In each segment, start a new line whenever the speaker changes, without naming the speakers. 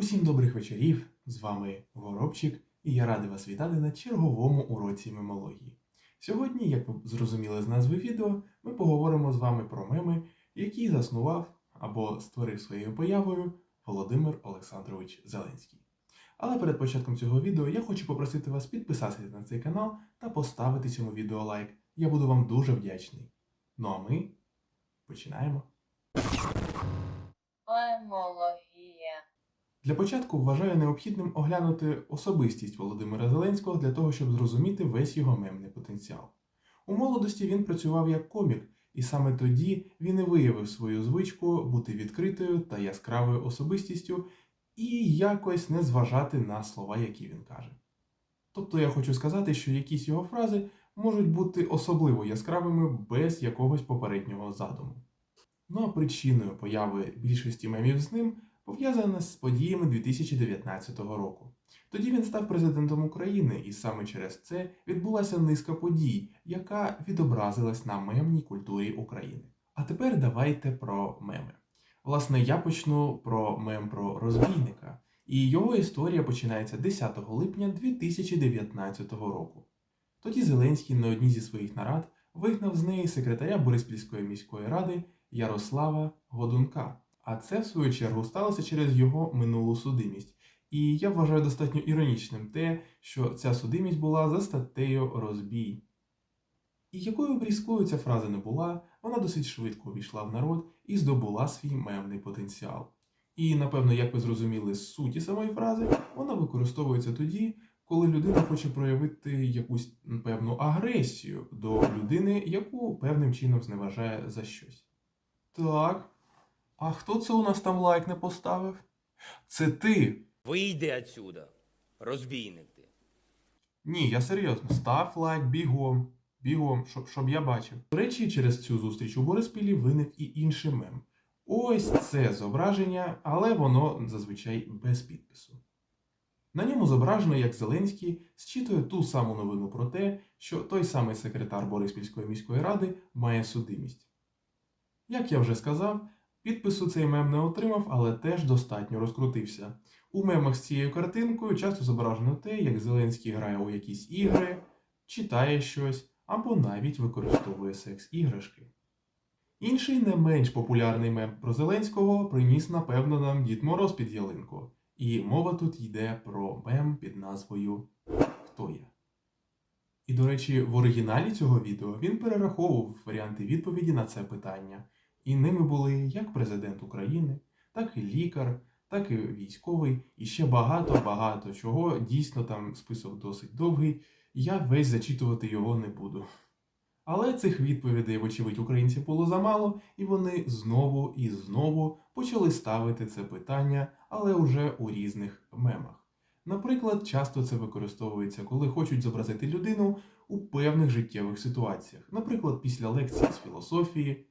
Усім добрих вечорів! З вами Горобчик, і я радий вас вітати на черговому уроці мемології. Сьогодні, як ви зрозуміли з назви відео, ми поговоримо з вами про меми, які заснував або створив своєю появою Володимир Олександрович Зеленський. Але перед початком цього відео я хочу попросити вас підписатися на цей канал та поставити цьому відео лайк. Я буду вам дуже вдячний. Ну а ми починаємо.
Мемологія.
Для початку вважаю необхідним оглянути особистість Володимира Зеленського для того, щоб зрозуміти весь його мемний потенціал. У молодості він працював як комік, і саме тоді він і виявив свою звичку бути відкритою та яскравою особистістю і якось не зважати на слова, які він каже. Тобто я хочу сказати, що якісь його фрази можуть бути особливо яскравими без якогось попереднього задуму. Ну а причиною появи більшості мемів з ним пов'язана з подіями 2019 року. Тоді він став президентом України, і саме через це відбулася низка подій, яка відобразилась на мемній культурі України. А тепер давайте про меми. Власне, я почну про мем про розбійника, і його історія починається 10 липня 2019 року. Тоді Зеленський на одній зі своїх нарад вигнав з неї секретаря Бориспільської міської ради Ярослава Годунка. А це, в свою чергу, сталося через його минулу судимість. І я вважаю достатньо іронічним те, що ця судимість була за статтею розбій. І якою б різкою ця фраза не була, вона досить швидко увійшла в народ і здобула свій мемний потенціал. І, напевно, як ви зрозуміли з суті самої фрази, вона використовується тоді, коли людина хоче проявити якусь певну агресію до людини, яку певним чином зневажає за щось. Так. А хто це у нас там лайк не поставив? Це ти.
Вийди отсюда, розбійник ти.
Ні, я серйозно. Став лайк бігом. Бігом, щоб, щоб я бачив. До речі, через цю зустріч у Бориспілі виник і інший мем. Ось це зображення, але воно зазвичай без підпису. На ньому зображено, як Зеленський зчитує ту саму новину про те, що той самий секретар Бориспільської міської ради має судимість. Як я вже сказав, підпису цей мем не отримав, але теж достатньо розкрутився. У мемах з цією картинкою часто зображено те, як Зеленський грає у якісь ігри, читає щось або навіть використовує секс-іграшки. Інший не менш популярний мем про Зеленського приніс, напевно, нам Дід Мороз під ялинку. І мова тут йде про мем під назвою Хто я? І, до речі, в оригіналі цього відео він перераховував варіанти відповіді на це питання. І ними були як президент України, так і лікар, так і військовий, і ще багато-багато чого. Дійсно, там список досить довгий, я весь зачитувати його не буду. Але цих відповідей, вочевидь, українців було замало, і вони знову і знову почали ставити це питання, але вже у різних мемах. Наприклад, часто це використовується, коли хочуть зобразити людину у певних життєвих ситуаціях, наприклад, після лекції з філософії,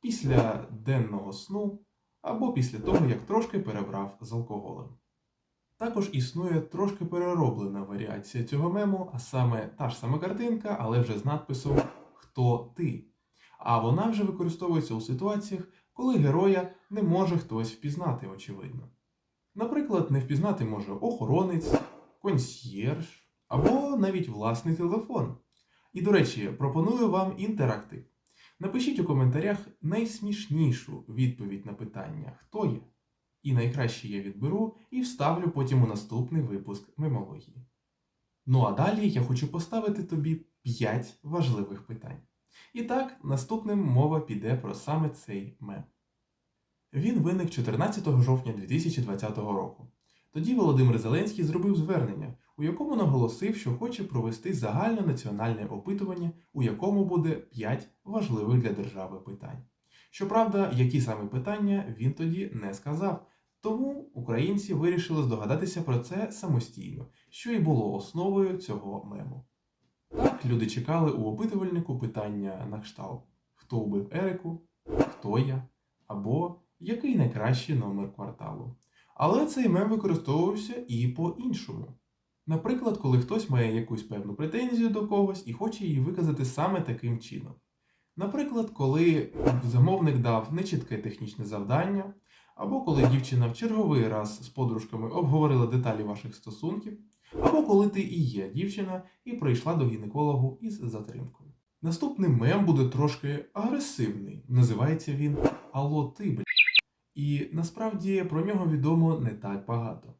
після денного сну або після того, як трошки перебрав з алкоголем. Також існує трошки перероблена варіація цього мему, а саме та ж сама картинка, але вже з надписом Хто ти? А вона вже використовується у ситуаціях, коли героя не може хтось впізнати, очевидно. Наприклад, не впізнати може охоронець, консьєрж або навіть власний телефон. І, до речі, пропоную вам інтерактив. Напишіть у коментарях найсмішнішу відповідь на питання Хто я? І найкраще я відберу і вставлю потім у наступний випуск мемології. Ну а далі я хочу поставити тобі 5 важливих питань. І так, наступним мова піде про саме цей мем. Він виник 14 жовтня 2020 року. Тоді Володимир Зеленський зробив звернення, у якому наголосив, що хоче провести загальнонаціональне опитування, у якому буде 5 важливих для держави питань. Щоправда, які саме питання він тоді не сказав, тому українці вирішили здогадатися про це самостійно, що і було основою цього мему. Так, люди чекали у опитувальнику питання на кшталт Хто вбив Ерику, хто я, або який найкращий номер кварталу. Але цей мем використовувався і по-іншому. Наприклад, коли хтось має якусь певну претензію до когось і хоче її виказати саме таким чином. Наприклад, коли замовник дав нечітке технічне завдання, або коли дівчина в черговий раз з подружками обговорила деталі ваших стосунків, або коли ти і є дівчина і прийшла до гінекологу із затримкою. Наступний мем буде трошки агресивний. Називається він Алло ти, бля. І насправді про нього відомо не так багато.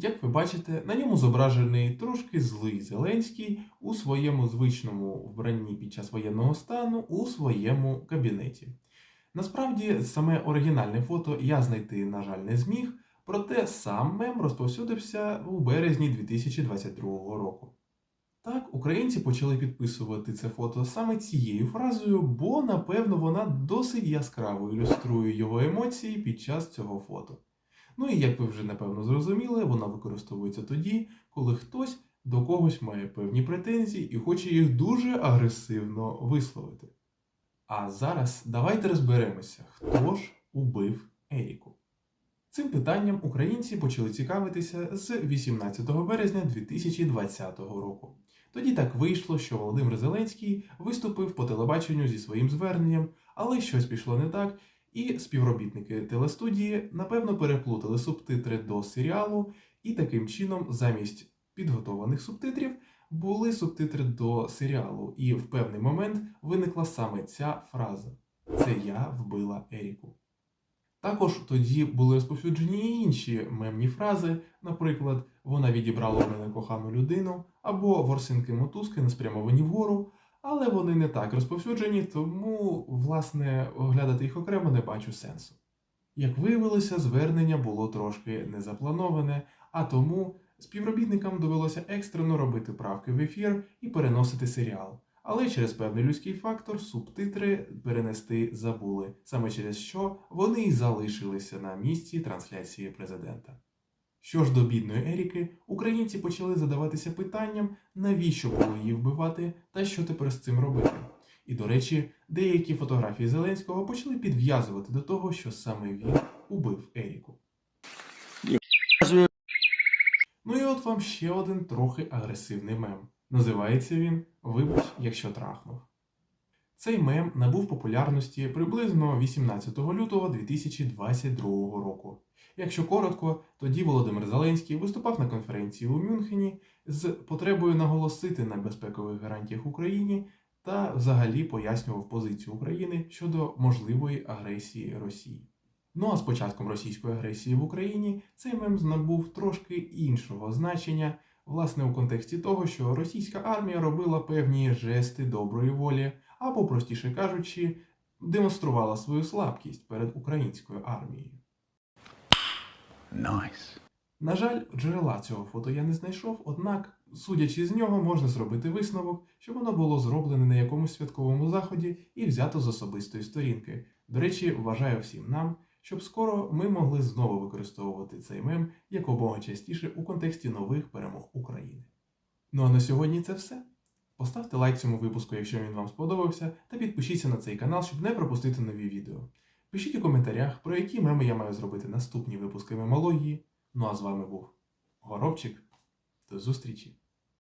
Як ви бачите, на ньому зображений трошки злий Зеленський у своєму звичному вбранні під час воєнного стану у своєму кабінеті. Насправді, саме оригінальне фото я знайти, на жаль, не зміг, проте сам мем розповсюдився у березні 2022 року. Так, українці почали підписувати це фото саме цією фразою, бо, напевно, вона досить яскраво ілюструє його емоції під час цього фото. Ну і як ви вже напевно зрозуміли, вона використовується тоді, коли хтось до когось має певні претензії і хоче їх дуже агресивно висловити. А зараз давайте розберемося, хто ж убив Еріку. Цим питанням українці почали цікавитися з 18 березня 2020 року. Тоді так вийшло, що Володимир Зеленський виступив по телебаченню зі своїм зверненням, але щось пішло не так, і співробітники телестудії напевно переплутали субтитри до серіалу, і таким чином, замість підготованих субтитрів, були субтитри до серіалу, і в певний момент виникла саме ця фраза: Це я вбила Еріку. Також тоді були розповсюджені інші мемні фрази, наприклад, вона відібрала в мене кохану людину, або ворсинки мотузки не спрямовані вгору, але вони не так розповсюджені, тому, власне, оглядати їх окремо не бачу сенсу. Як виявилося, звернення було трошки незаплановане, а тому співробітникам довелося екстрено робити правки в ефір і переносити серіал. Але через певний людський фактор субтитри перенести забули, саме через що вони й залишилися на місці трансляції президента. Що ж до бідної Еріки, українці почали задаватися питанням, навіщо було її вбивати та що тепер з цим робити. І, до речі, деякі фотографії Зеленського почали підв'язувати до того, що саме він убив Еріку. Ну і от вам ще один трохи агресивний мем. Називається він Вибач, якщо трахнув. Цей мем набув популярності приблизно 18 лютого 2022 року. Якщо коротко, тоді Володимир Зеленський виступав на конференції у Мюнхені з потребою наголосити на безпекових гарантіях Україні та взагалі пояснював позицію України щодо можливої агресії Росії. Ну а з початком російської агресії в Україні цей мем набув трошки іншого значення, власне, у контексті того, що російська армія робила певні жести доброї волі, або, простіше кажучи, демонструвала свою слабкість перед українською армією.
Nice.
На жаль, джерела цього фото я не знайшов, однак, судячи з нього, можна зробити висновок, що воно було зроблене на якомусь святковому заході і взято з особистої сторінки. До речі, вважаю всім нам, щоб скоро ми могли знову використовувати цей мем якомога частіше у контексті нових перемог України. Ну а на сьогодні це все. Поставте лайк цьому випуску, якщо він вам сподобався, та підпишіться на цей канал, щоб не пропустити нові відео. Пишіть у коментарях, про які меми я маю зробити наступні випуски мемології. Ну а з вами був Горобчик. До зустрічі!